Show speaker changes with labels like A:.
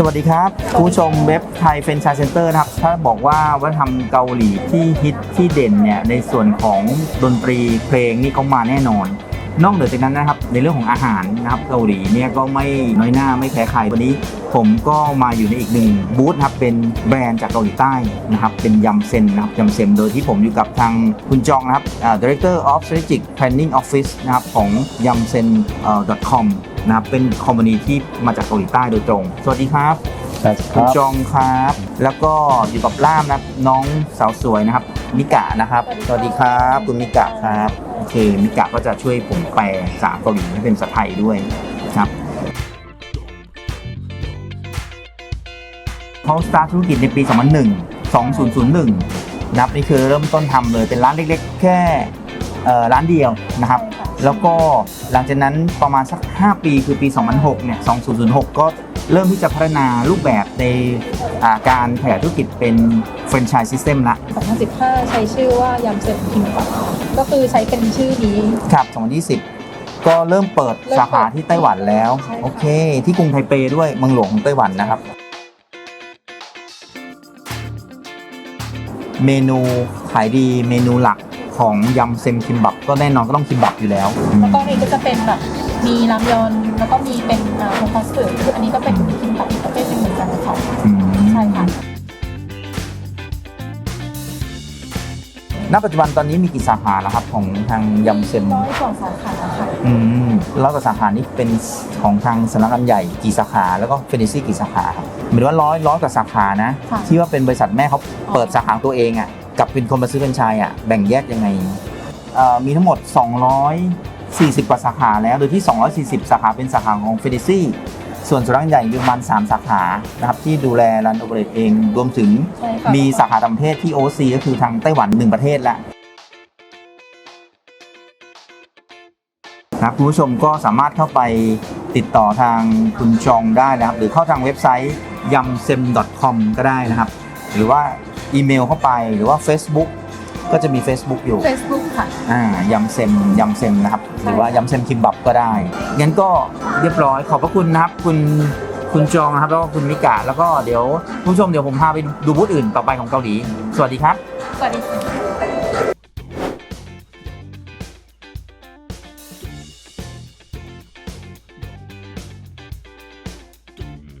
A: สวัสดีครับคุณผู้ชมเว็บไทยเฟรนช์ชาเซ็นเตอร์นะครับ ถ้าบอกว่าวัฒนธรรมเกาหลีที่ฮิตที่เด่นเนี่ยในส่วนของดนตรีเพลงนี่เขามาแน่นอน นอกเหนือจากนั้นนะครับ ในเรื่องของอาหารนะครับเกาหลีเนี่ยก็ไม่น้อยหน้าไม่แพ้ใครวันนี้ ผมก็มาอยู่ในอีกหนึ่งบูธนะครับเป็นแบรนด์จากเกาหลีใต้นะครับเป็นยำเซนนะครับยำเซนโดยที่ผมอยู่กับทางคุณจองนะครับอ่า Director of Strategic Planning Office นะครับของยำเซน .com นะครับเป็นคอมพานีที่มาจากเกาหลีใต้โดยตรง สวัสดีครับ
B: สวัสดีค
A: คุณ
B: รับ
A: จองครับ แล้วก็อยู่กับล่ามนะครับน้องสาวสวยนะครับมิกะนะครับ สวัสดีครับคุณมิกะครับโอเคมิกะก็จะช่วยผมแปลภาษาเกาหลีให้เป็นภาษาไทยด้วยครับเขาสตาร์ทธุรกิจในปี 2001 2001 นะครับนี่คือเริ่มต้นทำเลยเป็นร้านเล็กๆ แค่เอ่อร้านเดียวนะครับ แล้วก็หลังจากนั้นประมาณสัก 5 ปีคือปี 2006 เนี่ย 2006 ก็เริ่มที่จะพัฒนารูปแบบในอ่าการขยายธุรกิจเป็นแฟรนไชส์ซิสเต็มละ
C: 2015 ใช้ชื่อว่ายำเสร็จพิมพ์ปักก็คือใช้เป็นชื่อนี้
A: ครับ 2020ก็เริ่มเปิด
C: เริ่มเปิด
A: สาขาที่ไต้หวันแล้ว
C: ใช่ค่ะ
A: โอเค ที่กรุงไทเปด้วยเมืองหลวงของไต้หวันนะครับ เมนูขายดีเมนูหลัก ของยำเซมคิมบับก็แน่นอนก็ต้องคิมบับอยู่แล้ว
C: แล้วก็นี่ก็จะเป็นแบบมีรามยอนแล้วก็มีเป็นอ่าโทคัสสึคืออันนี้ก็เป็นพิมพ์ปักประเภทหนึ่งเหมือนกันนะคะ
A: อืม
C: ใช่ค่ะ
A: ณปัจจุบันตอนนี้มีกี่สาขาแล้วครับของทางยำเซม
C: ร้อยกว่าสาขาค่ะ
A: อืมร้อยกว่าสาขานี้เป็นของทางสำนักงานใหญ่กี่สาขาแล้วก็เฟนิซี่กี่สาขาครับหมายถึงว่าร้อยร้อยกว่าสาขานะ
C: ค่ะ
A: ที่ว่าเป็นบริษัทแม่เขาเปิดสาขาของตัวเองอะ กับเป็นคนมาซื้อเป็นไชายอะแบ่งแยกยังไงเอ่อมีทั้งหมด 240 กว่าสาขาแล้วโดยที่ 240 สาขาเป็นสาขาของเฟนิซี่ส่วนสำนักงานใหญ่อยู่ประมาณ3สาขานะครับที่ดูแลรันโอเปเรตเองรวมถึง
C: ใช่ค่ะ
A: มีสาขาต่างประเทศที่ OC ก็คือทางไต้หวันหนึ่งประเทศละนะครับคุณผู้ชมก็สามารถเข้าไปติดต่อทางคุณจองได้นะครับ หรือเข้าทางเว็บไซต์ y a m s e m com ก็ได้นะครับ หรือว่า อีเมลเข้าไปหรือว่า Facebook ก็จะมี Facebook อยู่
C: เฟซบุ๊กค่ะ
A: อ่ายำเซมยำเซมนะครับ หรือว่ายำเซมคิมบับก็ได้งั้นก็เรียบร้อยขอบพระคุณนะครับ คุณคุณจองนะครับแล้วก็คุณมิกะแล้วก็เดี๋ยวคุณผู้ชมเดี๋ยวผมพาไปดูบูธอื่นต่อไปของเกาหลี สวัสดีครับ
C: สวัสดีค่ะ